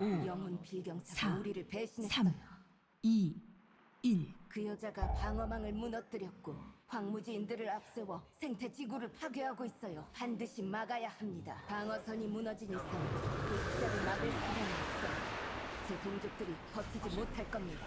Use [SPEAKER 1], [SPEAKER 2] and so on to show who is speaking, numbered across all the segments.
[SPEAKER 1] 오,
[SPEAKER 2] 영혼 빌경사가
[SPEAKER 1] 사,
[SPEAKER 2] 우리를 배신했어요.
[SPEAKER 1] 삼. 2, 1.
[SPEAKER 2] 그 여자가 방어망을 무너뜨렸고 황무지인들을 앞세워 생태 지구를 파괴하고 있어요. 반드시 막아야 합니다. 방어선이 무너진 이상 그 시작을 막을 수단이 없어요. 제 동족들이 버티지 못할 겁니다.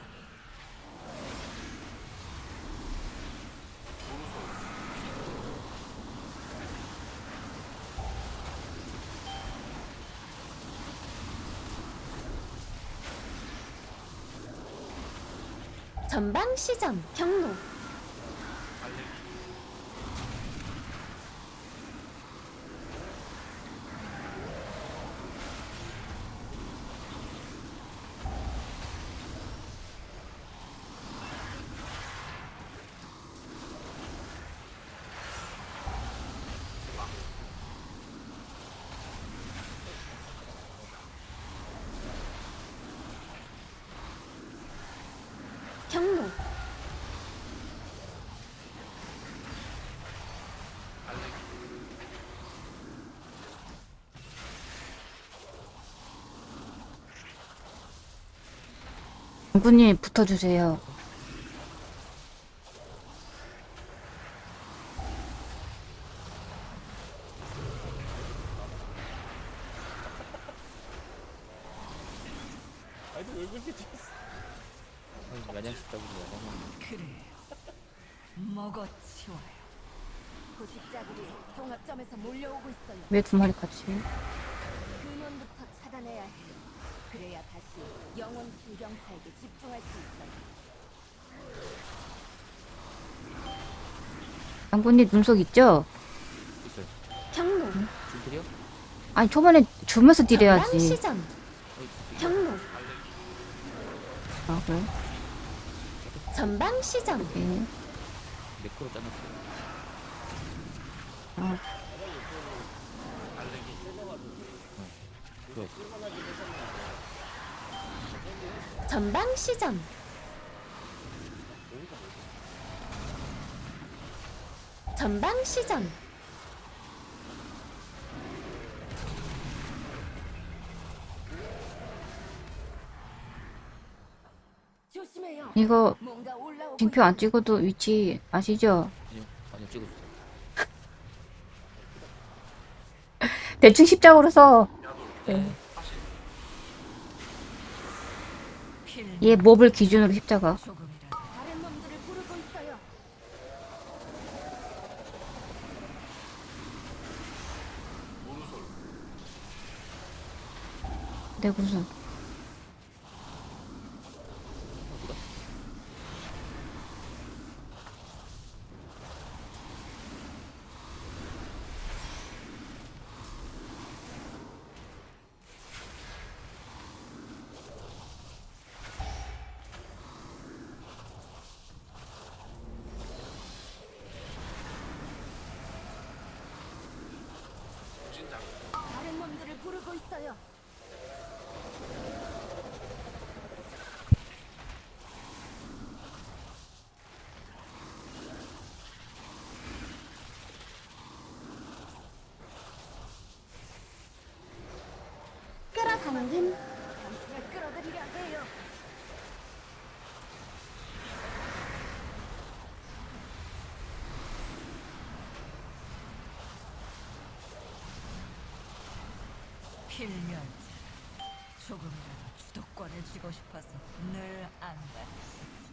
[SPEAKER 3] 경로 경로
[SPEAKER 4] 장군님 붙어주세요.
[SPEAKER 5] 아이들 왜 그렇게 찍었어? 야냥식다고 야냥
[SPEAKER 1] 그래. 먹어치워요.
[SPEAKER 2] 포식자들이 종합점에서 몰려오고 있어요.
[SPEAKER 4] 왜 두 마리 같이?
[SPEAKER 2] 근원부터 차단해야 해요. 그래야 다시 영혼 빌경사에게 집중할 수 있어요.
[SPEAKER 4] 장군님 눈속 있죠?
[SPEAKER 5] 있어요.
[SPEAKER 3] 경로
[SPEAKER 5] 줄드려?
[SPEAKER 4] 아니 초반에 주면서 딜해야지.
[SPEAKER 3] 시점 경로
[SPEAKER 4] 아 그래?
[SPEAKER 3] 전방 시점
[SPEAKER 4] 네.
[SPEAKER 5] 매크로 짜놨어요.
[SPEAKER 4] 아,
[SPEAKER 5] 그거
[SPEAKER 3] 전방 시점 전방 시점
[SPEAKER 2] 조심해요.
[SPEAKER 4] 이거
[SPEAKER 2] 뭔가 올라오고
[SPEAKER 4] 징표 안. 찍어도 위치 아시죠?
[SPEAKER 5] 아니요 아니요 찍어주세요.
[SPEAKER 4] 대충 십자구로 써.
[SPEAKER 1] 필
[SPEAKER 4] 얘 몹을 기준으로 십자가. 내 구슬.
[SPEAKER 2] 다른 부르고 있어요.
[SPEAKER 3] 끌어당김
[SPEAKER 2] 당신을 끌어들이려고 해요.
[SPEAKER 1] 필면 조금이라도 주도권을 쥐고 싶어서 늘 안다.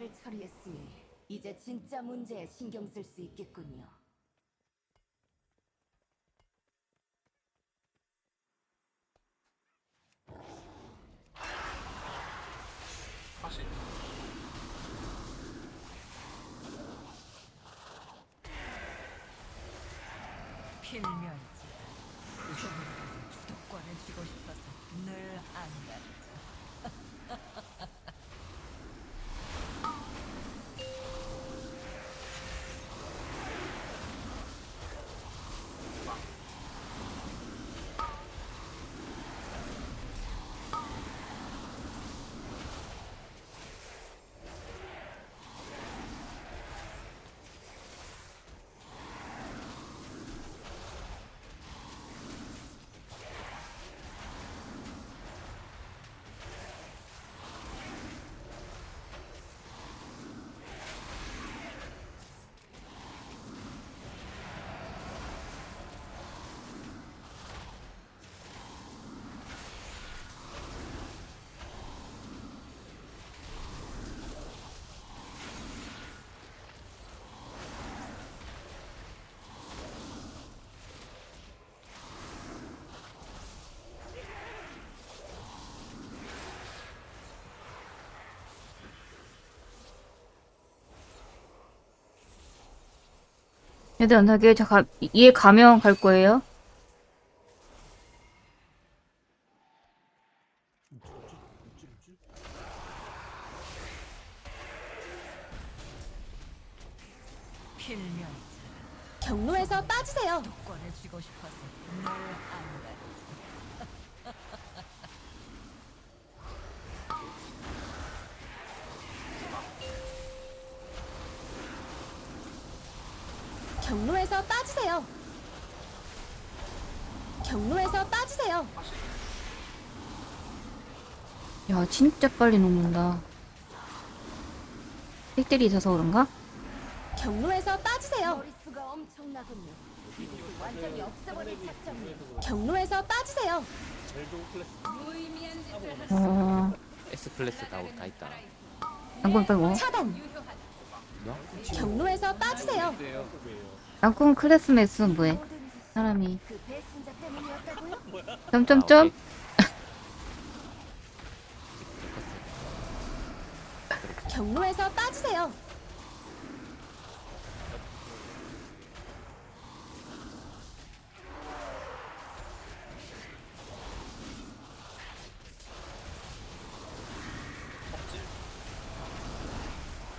[SPEAKER 2] 포식자를 처리했으니 이제 진짜 문제에 신경 쓸 수 있겠군요.
[SPEAKER 4] 필멸자. 조금이라도 주도권을 쥐고 싶어서 늘 안가르쳐.
[SPEAKER 6] 얘들 안 하게 저 가, 얘 가면 갈 거예요? 진짜 빨리 녹는다 획들이 있어서 그런가?
[SPEAKER 1] 경로에서 빠지세요.
[SPEAKER 2] 머릿수가 엄청나군요. 완전히 없애버릴 작전이에요.
[SPEAKER 1] 경로에서 빠지세요.
[SPEAKER 6] 어...
[SPEAKER 5] S 클래스 다, 다 있다.
[SPEAKER 6] 양궁 빼고
[SPEAKER 1] 차단.
[SPEAKER 5] 너?
[SPEAKER 1] 경로에서 빠지세요.
[SPEAKER 6] 양궁 클래스 매스 뭐해 사람이
[SPEAKER 2] 그 배신자 때문이
[SPEAKER 1] 경로에서 빠지세요.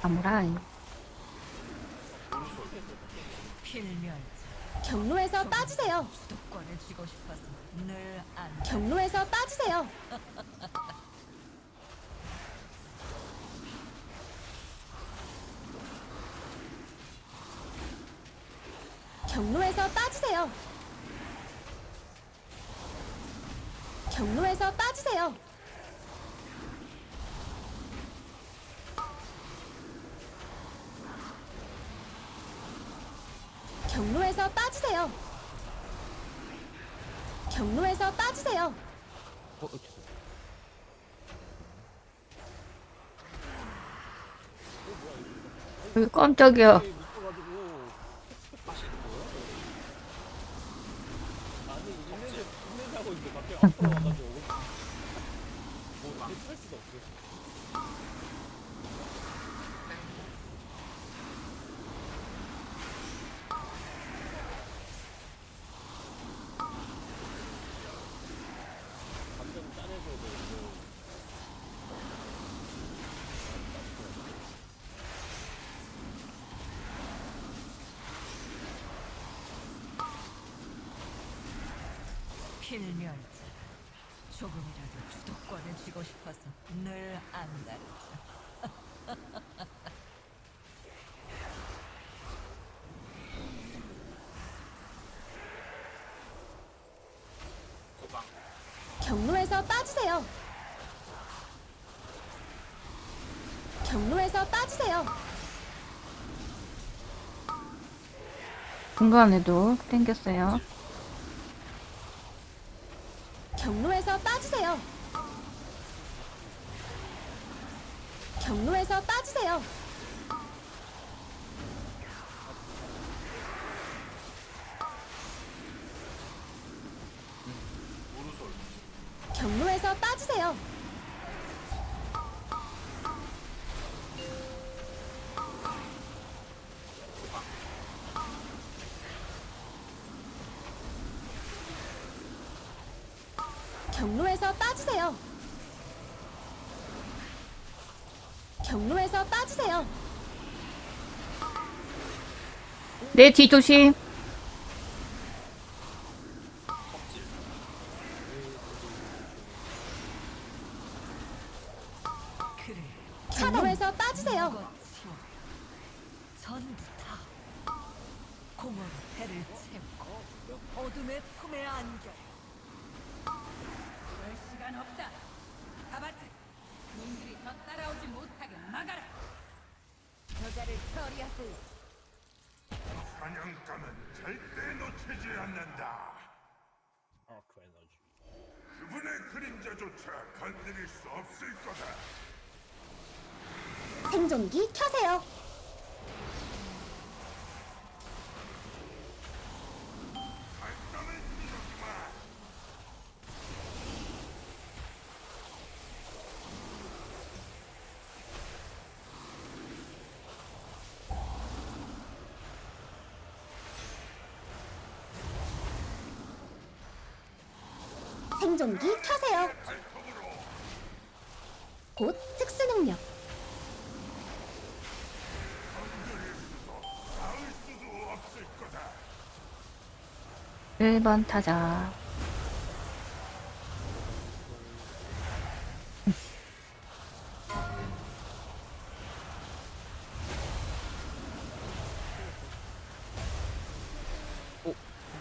[SPEAKER 6] 아무라이
[SPEAKER 4] 필멸자.
[SPEAKER 1] 경로에서
[SPEAKER 4] 안가르쳐.
[SPEAKER 1] 경로에서 빠지세요. 경로에서 빠지세요. 경로에서 빠지세요. 경로에서 빠지세요. 경로에서 빠지세요.
[SPEAKER 5] 어, 어, 죄송.
[SPEAKER 6] 여기 깜짝이야 하고 있는데 갑자기 앞으로 와가지고 뭐 이렇게 탈 수도 없어요.
[SPEAKER 4] 필멸자. 조금이라도 주도권을 쥐고 싶어서 늘 안가르쳐.
[SPEAKER 1] 경로에서 빠지세요. 경로에서 빠지세요.
[SPEAKER 6] 중간에도 땡겼어요
[SPEAKER 1] 경로에서 빠지세요. 경로에서 빠지세요.
[SPEAKER 3] 경로에서 빠지세요. 경로에서 빠지세요.
[SPEAKER 4] 내 뒤 조심.
[SPEAKER 1] 그래.
[SPEAKER 3] 경로에서 빠지세요.
[SPEAKER 1] 거치워. 전부 다 공허로 배를 채우고 어둠의 품에 안겨. 럴 시간 없다. 아바트, 놈들이 더 따라오지 못하게 막아라.
[SPEAKER 2] 저자를 처리하세요.
[SPEAKER 7] 사냥감은 절대 놓치지 않는다.
[SPEAKER 5] 아크 에너지.
[SPEAKER 7] 그분의 그림자조차 건드릴 수 없을 거다.
[SPEAKER 3] 생존기 켜세요.
[SPEAKER 7] 발동을 이루지 마.
[SPEAKER 3] 생존기 켜세요. 곧 특수 능력.
[SPEAKER 7] 건드릴 수도 닿을 수도 없을 거다.
[SPEAKER 4] 1번 타자.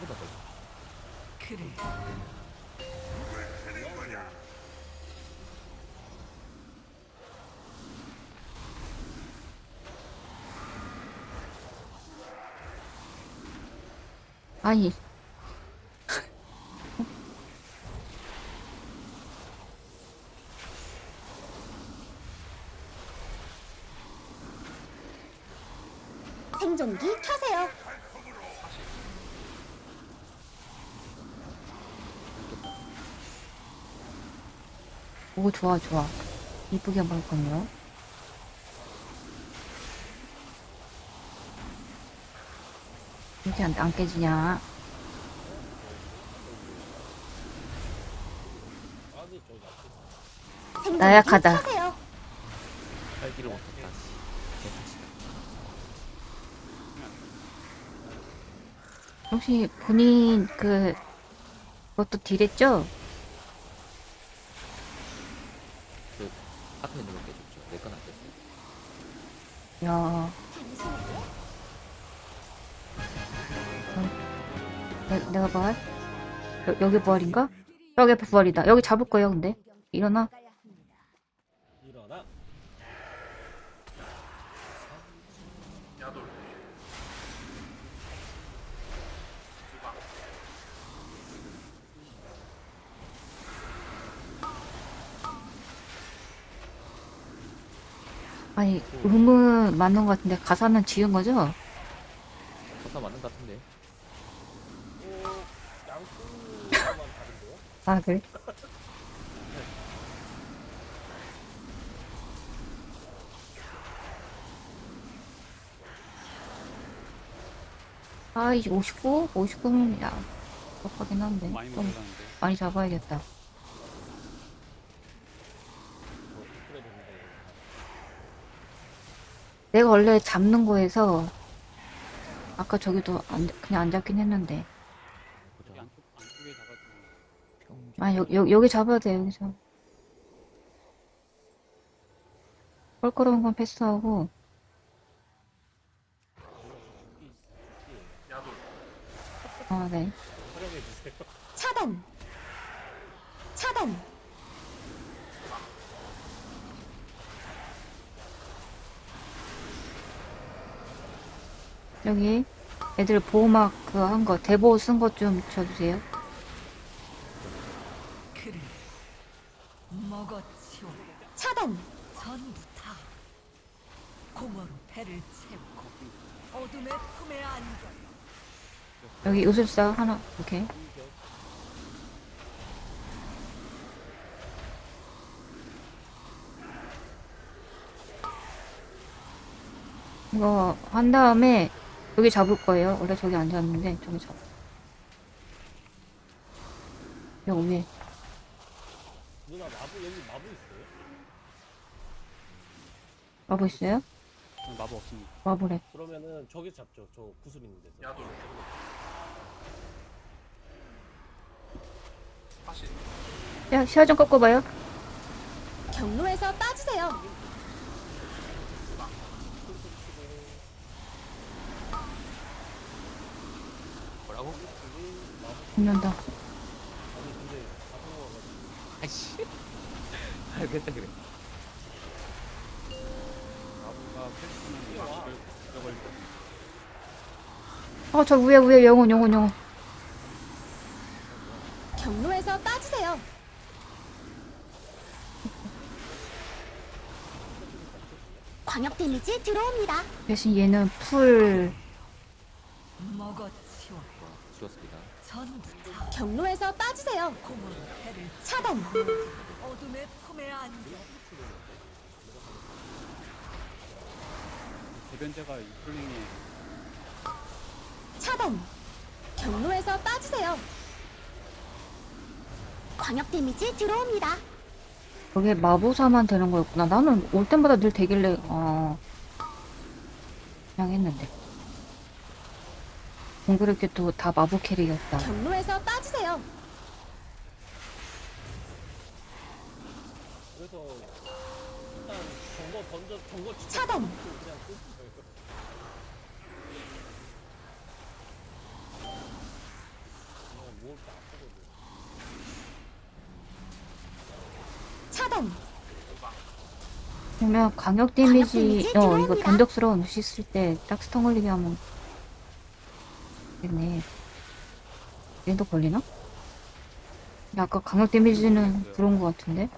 [SPEAKER 5] 더.
[SPEAKER 1] 그래.
[SPEAKER 7] 누굴 캐는 거냐?
[SPEAKER 4] 아니,
[SPEAKER 3] 생존기 켜세요.
[SPEAKER 4] 오, 좋아, 좋아. 이쁘게 먹을 건요. 이렇게 안, 안 깨지냐. 나약하다.
[SPEAKER 5] 살기를 못했다.
[SPEAKER 4] 혹시 본인 그, 그것도 딜했죠?
[SPEAKER 5] 그 앞에 있는 거 깨졌죠. 내건 안 깼어요.
[SPEAKER 4] 야 내, 내가 부활? 여, 여기 부활인가? 여기 부활이다. 여기 잡을 거예요, 근데. 일어나.
[SPEAKER 5] 일어나.
[SPEAKER 4] 아니, 음은 맞는 것 같은데, 가사는 지은 거죠?
[SPEAKER 5] 가사 맞는 것 같은데.
[SPEAKER 4] 아, 그래? 아, 이제 59? 59면, 야, 똑하긴 한데.
[SPEAKER 6] 많이
[SPEAKER 4] 좀 많이 잡아야겠다. 내가 원래 잡는 거에서, 아까 저기도 안, 그냥 안 잡긴 했는데.
[SPEAKER 5] 보자.
[SPEAKER 6] 여기 안쪽 안쪽에 잡아주면
[SPEAKER 5] 평균.
[SPEAKER 4] 아, 여, 여, 여기 잡아야 돼, 여기서. 껄끄러운 건 패스하고. 아, 네.
[SPEAKER 3] 차단. 차단.
[SPEAKER 4] 여기 애들 보호막 그한 거, 대보호 쓴것 좀 줘주세요. 요술사 하나 오케이 이거 한 다음에 여기 잡을 거예요 원래 저기 안 잡는데 저기 잡 여기 위에
[SPEAKER 6] 누나 마부 여기 마부 있어요?
[SPEAKER 4] 마부 있어요?
[SPEAKER 5] 마법 없습니다.
[SPEAKER 4] 마블에
[SPEAKER 6] 그러면은 저기 잡죠. 저 구슬 있는 데서.
[SPEAKER 4] 야도. 시야 좀 꺾어봐요.
[SPEAKER 3] 경로에서 빠지세요.
[SPEAKER 5] 뭐라고?
[SPEAKER 4] 죽는다.
[SPEAKER 5] 아이씨. 알겠다 그래. 마부가 펼치면 마법을 저걸
[SPEAKER 4] 어, 저 위에, 위에 영혼, 영혼, 영혼.
[SPEAKER 3] 경로에서 빠지세요. 광역 데미지 들어옵니다.
[SPEAKER 4] 대신 얘는 풀.
[SPEAKER 1] 먹어치워
[SPEAKER 5] 주었습니다.
[SPEAKER 1] 전부 다
[SPEAKER 3] 경로에서 빠지세요.
[SPEAKER 1] 해를
[SPEAKER 3] 차단.
[SPEAKER 1] 어둠의 품에 안겨
[SPEAKER 5] 대변자가 이플링에
[SPEAKER 3] 차단. 경로에서 빠지세요. 광역 데미지 들어옵니다.
[SPEAKER 4] 저게 마부사만 되는 거였구나. 나는 올 때마다 늘 되길래, 어. 그냥 했는데. 공교롭게 또다 마부 캐릭이었다.
[SPEAKER 3] 경로에서 빠지세요.
[SPEAKER 6] 그래서 일단 정거 던져 정거 치고
[SPEAKER 3] 차단.
[SPEAKER 6] 그냥 끊는 거예요. 그냥 모을 때 아프거든.
[SPEAKER 4] 그러면
[SPEAKER 3] 차단.
[SPEAKER 4] 강력
[SPEAKER 3] 강력
[SPEAKER 4] 데미지,
[SPEAKER 3] 데미지
[SPEAKER 4] 어, 이거. 변덕스러운 무시 쓸 때 딱 스턴 걸리게 하면 되네. 얘도 걸리나? 근데 아까 강력 데미지는 들어온 것 같은데?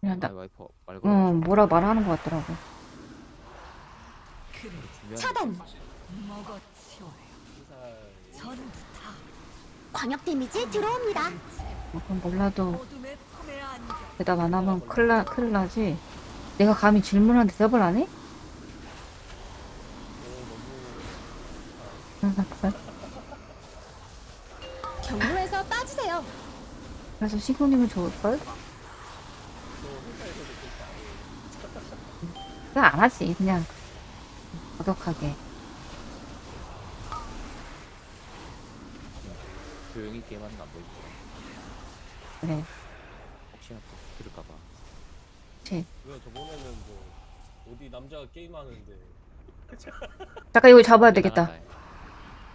[SPEAKER 4] 그냥 나,
[SPEAKER 5] 아, 와이퍼 말
[SPEAKER 4] 어. 뭐라 말하는 것 같더라고.
[SPEAKER 1] 그래
[SPEAKER 5] 중요한
[SPEAKER 3] 차단.
[SPEAKER 1] 먹어치워요
[SPEAKER 6] 인사
[SPEAKER 1] 전부 다
[SPEAKER 3] 광역 데미지 들어옵니다.
[SPEAKER 4] 어, 그럼 몰라도 대답 안 하면 큰일, 나, 큰일 나지. 내가 감히 질문하는데 대답을 안 해? 응, 그래.
[SPEAKER 3] 경로에서 빠지세요.
[SPEAKER 4] 그래서 시구님은 좋을걸? 그냥 안 하지, 그냥. 과격하게.
[SPEAKER 5] 조용히 게임하는 안 보이죠.
[SPEAKER 4] 그래.
[SPEAKER 5] 혹시나 또 들을까봐.
[SPEAKER 6] 왜 저번에는 뭐 어디 남자가 게임하는데
[SPEAKER 4] 잠깐 이거 잡아야 되겠다.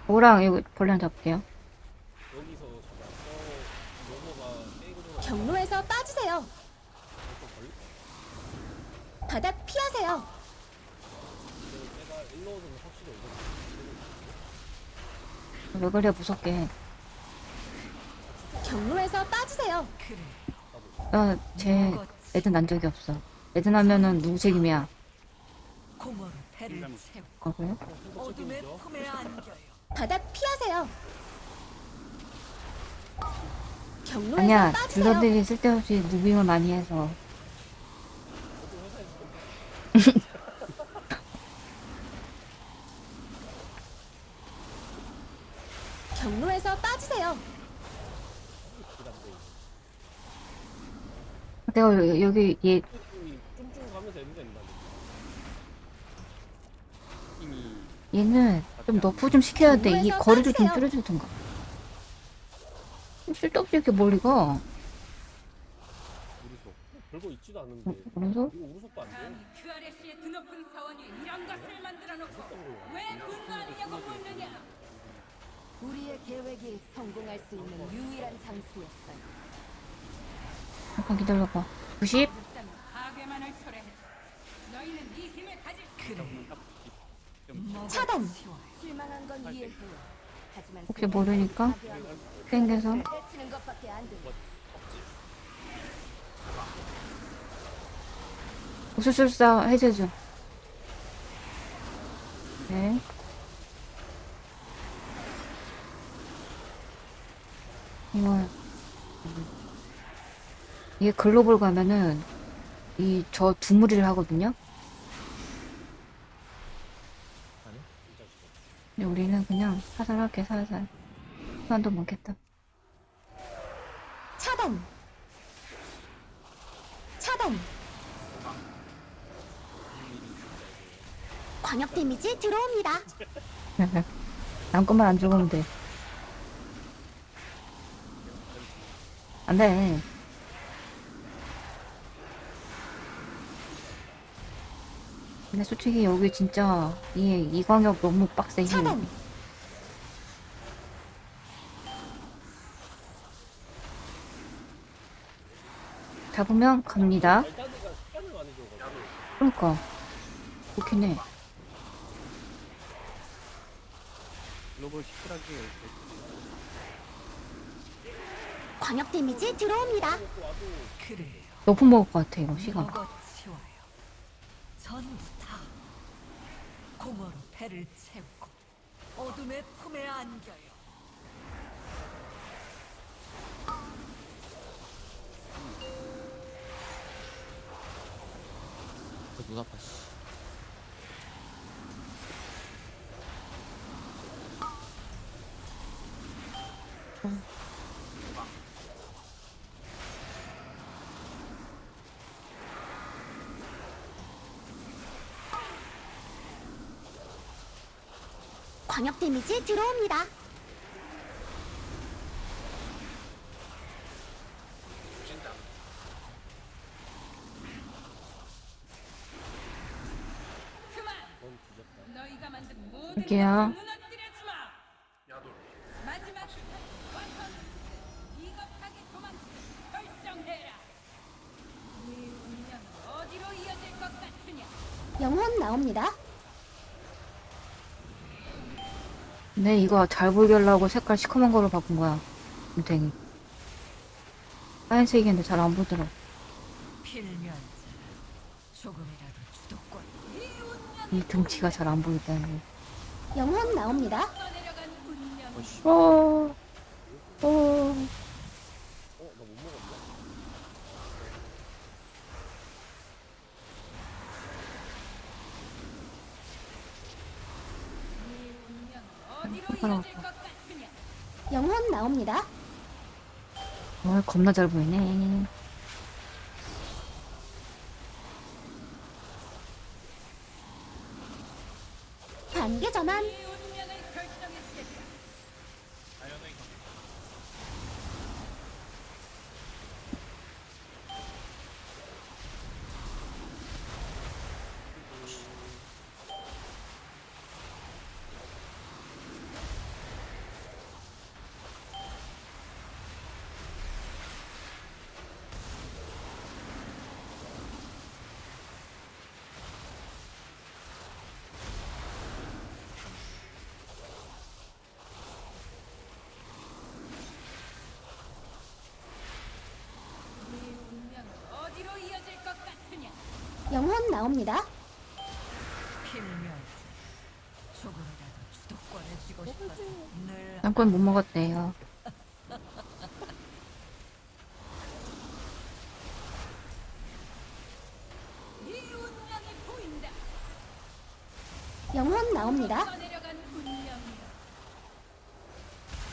[SPEAKER 4] 오랑 이거 벌레 잡을게요.
[SPEAKER 6] 여기서 저거 저 게임으로
[SPEAKER 3] 경로에서 빠지세요.
[SPEAKER 6] 걸리?
[SPEAKER 3] 바닥 피하세요.
[SPEAKER 6] 일로 확실히.
[SPEAKER 4] 왜 그래, 무섭게 해.
[SPEAKER 3] 경로에서 빠지세요.
[SPEAKER 1] 그래
[SPEAKER 4] 나, 쟤, 애든 난 적이 없어. 애든 하면은 누구 책임이야?
[SPEAKER 1] 공허의 해를 채워
[SPEAKER 4] 어, 그래?
[SPEAKER 1] 어둠의 품에 안겨요
[SPEAKER 3] 바닥 피하세요. 경로에서
[SPEAKER 4] 아니야,
[SPEAKER 3] 빠지세요.
[SPEAKER 4] 딜러들이 쓸데없이 누빙을 많이 해서. 내가 여기, 여기 얘,
[SPEAKER 6] 이 쫌쫌 가면서 애는 된다.
[SPEAKER 5] 힘이
[SPEAKER 4] 얘는 좀 너프 좀 시켜야 돼. 이 거리를 좀. 줄여주던가. 좀 쓸데없이 이렇게 멀리 가.
[SPEAKER 6] 우리속 별거 있지도 않은데
[SPEAKER 1] 묻느냐
[SPEAKER 2] 우리의 계획이 성공할 수 있는 유일한 장소였어요.
[SPEAKER 4] 잠깐 기다려봐. 90?
[SPEAKER 1] 듣자면 파괴만을 초래해 너희는 이 힘을 가질 그래
[SPEAKER 3] 차단.
[SPEAKER 4] 혹시 모르니까 땡겨서. 우수술사 해제 중. 네. 이걸 이게 글로벌 가면은 이 저 두 무리를 하거든요. 근데 우리는 그냥 사살할게 살살. 시간도 많겠다.
[SPEAKER 3] 차단. 차단. 광역 데미지 들어옵니다.
[SPEAKER 4] 남 것만 안 죽으면 돼. 안 돼. 근데 솔직히 여기 진짜 이 이 광역 너무 빡세.
[SPEAKER 3] 차단.
[SPEAKER 4] 잡으면 갑니다. 그러니까 좋긴 해.
[SPEAKER 5] 글로벌 시크하게
[SPEAKER 3] 광역 데미지 들어옵니다.
[SPEAKER 4] 높은 먹을 것 같아 이거 시간.
[SPEAKER 1] 전부 다 공허로 배를 채우고 어둠의 품에 안겨요.
[SPEAKER 5] 그눈 아파 씨.
[SPEAKER 3] 광역 데미지 들어옵니다.
[SPEAKER 1] 그만.
[SPEAKER 6] 넌 뒤졌다.
[SPEAKER 1] 너희가 만든 모든
[SPEAKER 4] 여기요.
[SPEAKER 1] 것을 무너뜨리지 마. 마지막 완성. 비겁하게 도망치는 결정해라. 네 운명은 어디로 이어질 것 같으냐?
[SPEAKER 3] 영혼 나옵니다.
[SPEAKER 4] 근데 이거 잘 보이게 하려고 색깔 시커먼 거로 바꾼 거야. 곰탱이. 하얀색인데 잘 안 보더라. 네이 등치가 잘 안 보인다는 거.
[SPEAKER 3] 영혼 나옵니다.
[SPEAKER 5] 어이씨
[SPEAKER 4] 어, 어,
[SPEAKER 6] 어? 나 못 먹었네?
[SPEAKER 1] 네 운명은 것 같으냐?
[SPEAKER 3] 영혼 나옵니다.
[SPEAKER 4] 어, 겁나 잘 보이네.
[SPEAKER 3] 단계 전환.
[SPEAKER 1] 네 운명을 결정했겠다. 네 운명은 어디로 이어질 것 같으냐?
[SPEAKER 3] 영혼 나옵니다.
[SPEAKER 1] 필면 조금이라도 주도권을 쥐고 싶어서 늘
[SPEAKER 4] 딴건 못 먹었대요.
[SPEAKER 1] 네 운명이 보인다.
[SPEAKER 3] 영혼 나옵니다.
[SPEAKER 1] 운명이여.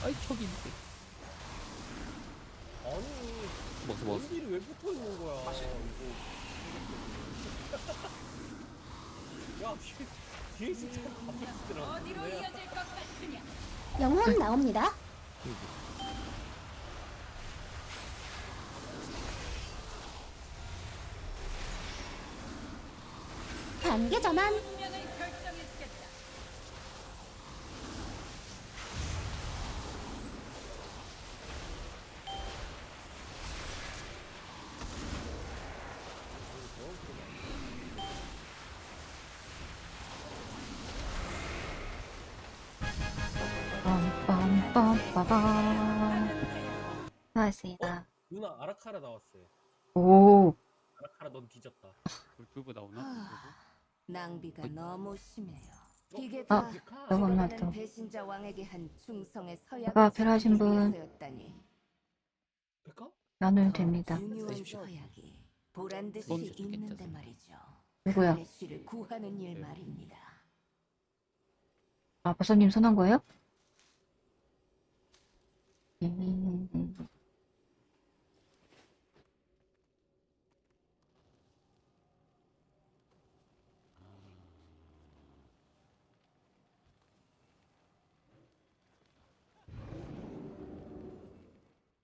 [SPEAKER 5] 아이 저기 있는데
[SPEAKER 6] 아니
[SPEAKER 5] 먹었어 먹었어
[SPEAKER 6] 원딜이 왜 붙어 있는 거야 이거 야 뒤에 있을 때랑
[SPEAKER 1] 어디로 이어질 것 같으냐?
[SPEAKER 3] 영혼 나옵니다. 단계 전환.
[SPEAKER 1] 운명을 결정했겠다.
[SPEAKER 4] 빰빰빰빠밤. 수고하셨습니다.
[SPEAKER 6] 누나 아라카라 나왔어요
[SPEAKER 4] 오,
[SPEAKER 6] 아라카라 넌 뒤졌다
[SPEAKER 5] 불부 나오나?
[SPEAKER 2] 아, 낭비가 너무 심해요. 이게
[SPEAKER 4] 아,
[SPEAKER 2] 다
[SPEAKER 4] 너무
[SPEAKER 2] 죽어가는
[SPEAKER 4] 또.
[SPEAKER 2] 배신자 왕에게 한 충성의
[SPEAKER 4] 아까
[SPEAKER 2] 서약
[SPEAKER 4] 필요하신 분.
[SPEAKER 6] 할까?
[SPEAKER 4] 나누면 됩니다.
[SPEAKER 5] 되십시오.
[SPEAKER 2] 서약이 보란 듯이
[SPEAKER 5] 도움 좀
[SPEAKER 2] 있는데. 말이죠.
[SPEAKER 4] 누구야?
[SPEAKER 2] 클래쉬를 구하는 일 말입니다.
[SPEAKER 4] 아, 버섯님 손한 거예요? 嗯嗯嗯嗯。